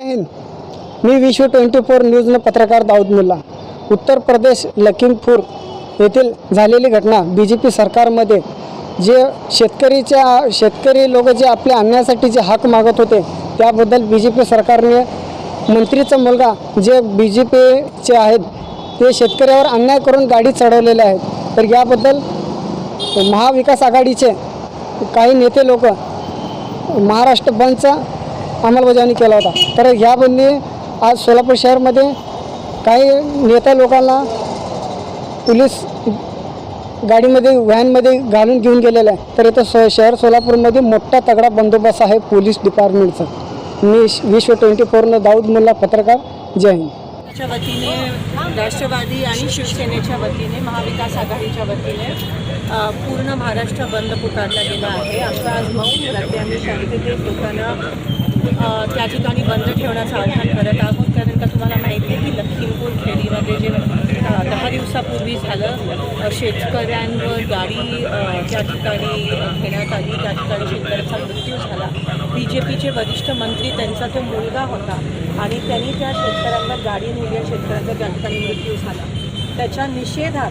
मी विश्व twenty four न्यूजनं पत्रकार दाऊद मुल्ला. उत्तर प्रदेश लखीमपूर येथील झालेली घटना बी जे पी सरकारमध्ये जे शेतकरीच्या शेतकरी लोक जे आपल्या आणण्यासाठी जे हक मागत होते त्याबद्दल बी जे पी सरकारने मंत्रीचा मुलगा जे बी जे पीचे आहेत ते शेतकऱ्यावर अन्याय करून गाडी चढवलेले आहेत. तर याबद्दल महाविकास आघाडीचे काही नेते लोक महाराष्ट्र बंदचा अंमलबजावणी केला होता. तर ह्या बंदी आज सोलापूर शहरमध्ये काही नेता लोकांना पोलीस गाडीमध्ये व्हॅनमध्ये घालून घेऊन गेलेलं आहे. तर इथं सो शहर सोलापूरमध्ये मोठा तगडा बंदोबस्त आहे पोलीस डिपार्टमेंटचा. मी विश्व ट्वेंटी फोरनं दाऊद मुल्ला पत्रकार. जय हिंद. च्या वतीने राष्ट्रवादी आणि शिवसेनेच्या वतीने महाविकास आघाडीच्या वतीने पूर्ण महाराष्ट्र बंद पुकारला गेला आहे. आमचा आज मौन रात्री आम्ही शांततेत लोकांना त्या ठिकाणी बंद ठेवण्याचं आवाहन करत आहोत. कारण का तुम्हाला माहिती आहे की लखीमपूर खेडीमध्ये जे दहा दिवसापूर्वी झालं शेतकऱ्यांवर गाडी त्या ठिकाणी घेण्यात आली त्या ठिकाणी शेतकऱ्याचा मृत्यू झाला. बी जे पीचे वरिष्ठ मंत्री त्यांचा तो मुलगा होता आणि त्यांनी त्या शेतकऱ्यांना गाडी नेली शेतकऱ्यांचा त्या ठिकाणी मृत्यू झाला. त्याच्या निषेधात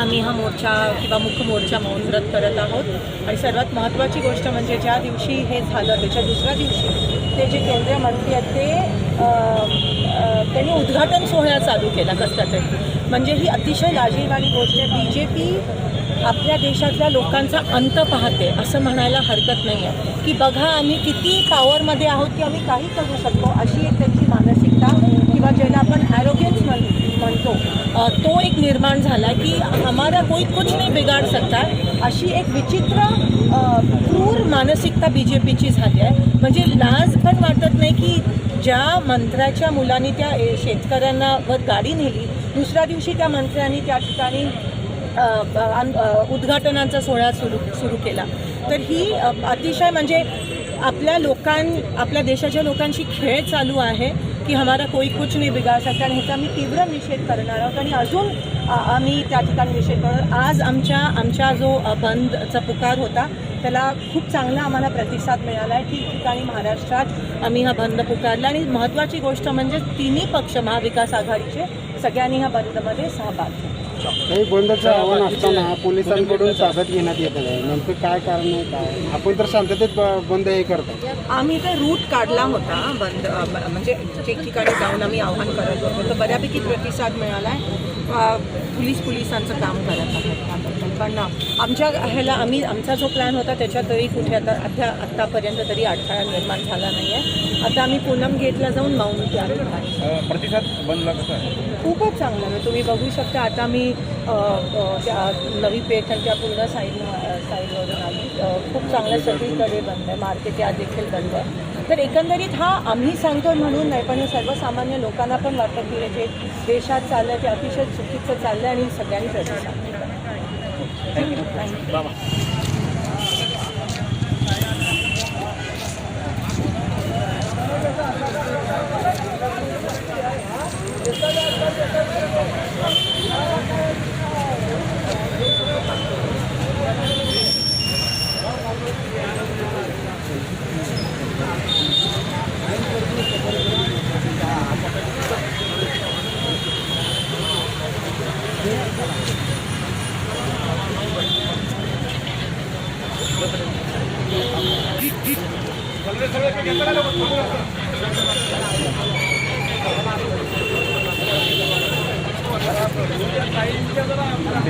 आम्ही हा मोर्चा किंवा मुख्य मोर्चा मौन व्रत करत आहोत. आणि सर्वात महत्त्वाची गोष्ट म्हणजे ज्या दिवशी हे झालं त्याच्या दुसऱ्या दिवशी ते जे केंद्रीय मंत्री आहेत ते त्यांनी उद्घाटन सोहळा चालू केला कसला म्हणजे ही अतिशय लाजीरवाणी गोष्ट आहे. बी जे पी आपल्या देशातल्या लोकांचा अंत पाहते असं म्हणायला हरकत नाही आहे की बघा आम्ही किती पॉवरमध्ये आहोत की आम्ही काही करू शकतो अशी एक त्यांची मानसिकता किंवा ज्याला आपण ॲरोगेन्स म्हण म्हणतो. तो एक निर्माण झाला की हमारा कोई कुछ नाही बिगाड सकता. अशी एक विचित्र क्रूर मानसिकता बी जे पीची झाली आहे. म्हणजे लाज पण वाटत नाही की ज्या मंत्र्याच्या मुलांनी त्या शेतकऱ्यांना वर गाडी नेली दुसऱ्या दिवशी त्या मंत्र्यांनी त्या ठिकाणी उद्घाटनांचा उद्घाटनाचा सोहळा सुरू सुरू केला. तर ही अतिशय म्हणजे आपल्या लोकां आपल्या देशाच्या लोकांशी खेळ चालू आहे. की हमारा कोई कुछ नाही बिगाड सकता आणि ह्याचा आम्ही तीव्र निषेध करणार आहोत. आणि अजून आम्ही त्या ठिकाणी निषेध करणार आज आमच्या आमच्या जो बंदचा पुकार होता त्याला खूप चांगला आम्हाला प्रतिसाद मिळाला आहे. ठिकठिकाणी महाराष्ट्रात आम्ही हा बंद पुकारला आणि महत्त्वाची गोष्ट म्हणजे तिन्ही पक्ष महाविकास आघाडीचे सगळ्यांनी ह्या बंदमध्ये सहभाग घेतला. बंदचं आव्हान असताना पोलिसांकडून ताब्यात घेण्यात येत आहे नेमकं काय कारण आहे? काय? आपण तर शांततेत बंद हे करतो आम्ही ते रूट काढला होता बंद म्हणजे ठिकठिकाणी जाऊन आम्ही आव्हान करत होतो. तर बऱ्यापैकी प्रतिसाद मिळाला आहे पोलीस पोलिसांचं काम करत आहेत. पण आमच्या ह्याला आम्ही आमचा जो प्लॅन होता त्याच्यात तरी कुठे आता अद्या आत्तापर्यंत तरी अडथळा निर्माण झाला नाही आहे आता आम्ही पूनम गेटला जाऊन त्या ठिकाणी प्रतिसाद बनला कसा खूपच चांगलं आहे. तुम्ही बघू शकता आता मी त्या नवी पेठ आणि त्या पूर्ण साईड साईडवरून आली अ, खूप चांगल्या सगळीकडे बंद आहे मार्केट या देखील बंद आहे. तर एकंदरीत हा आम्ही सांगतो म्हणून नाही पण हे सर्वसामान्य लोकांना पण वाटतं की जे देशात चाललं आहे ते अतिशय चुकीचं चाललं आहे आणि सगळ्यांनी प्रतिसाद दिला.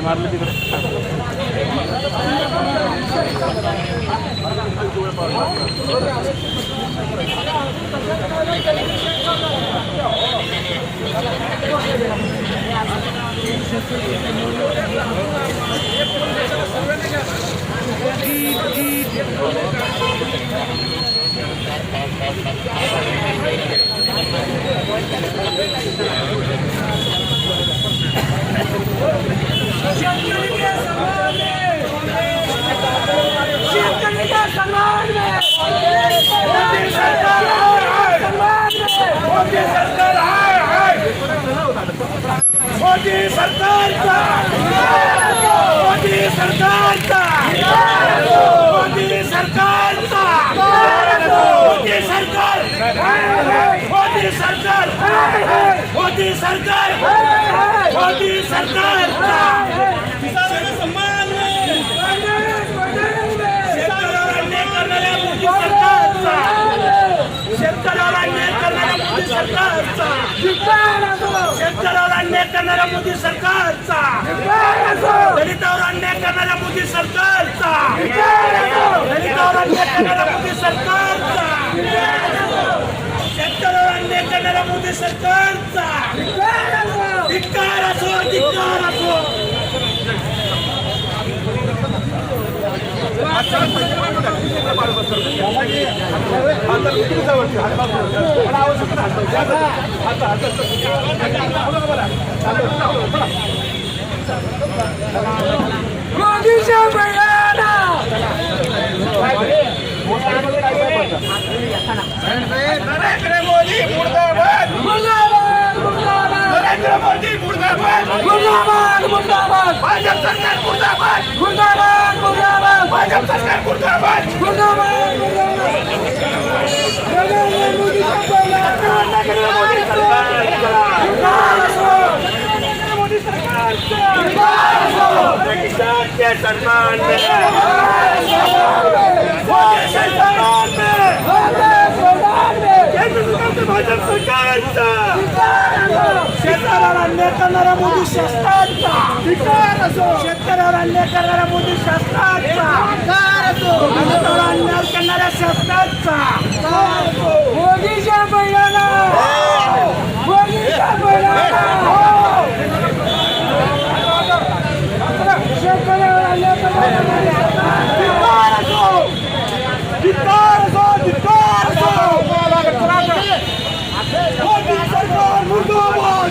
मारलं तिकडे सरकार मोदी सरकारचा. मोदी सरकारचा. मोदी सरकारचा. मोदी सरकार. सरकार. मोदी सरकार. किसानांना सन्मान शेतकऱ्यावर अन्याय करणाऱ्या मोदी सरकारचा. सरकारचा. करणाऱ्या मोदी सरकारचा. दलितावर अन्याय करणाऱ्या मोदी सरकारचा. दलितावर अन्याय करणाऱ्या मोदी सरकारचा. शेतकऱ्यावर अन्याय करणाऱ्या मोदी सरकारचा. धिक्कार असो धिक्कार असो. नरेंद्र मोदी मुर्दाबाद मुर्दाबाद नरेंद्र मोदी मुर्दाबाद मुर्दाबाद मुर्दाबाद भाजप सरकार मुर्दाबाद मुर्दाबाद मुर्दाबाद भाजप सरकार मुर्दाबाद मुर्दाबाद नरेंद्र सरकार भाजप सरकारचा. शेतकऱ्यावर अन्याय करणाऱ्या मोदी शासनाचा. शेतकऱ्यावर अन्याय करणाऱ्या मोदी शासनाचा. शेतकऱ्यावर अन्याय करणाऱ्या शासनाचा. मोदीच्या बैलाला. मोदीच्या बैलाला शेतकऱ्यावर अन्याय करणाऱ्या धिक्कार असो धिक्कार असो मोदी सरकार मुर्दाबाद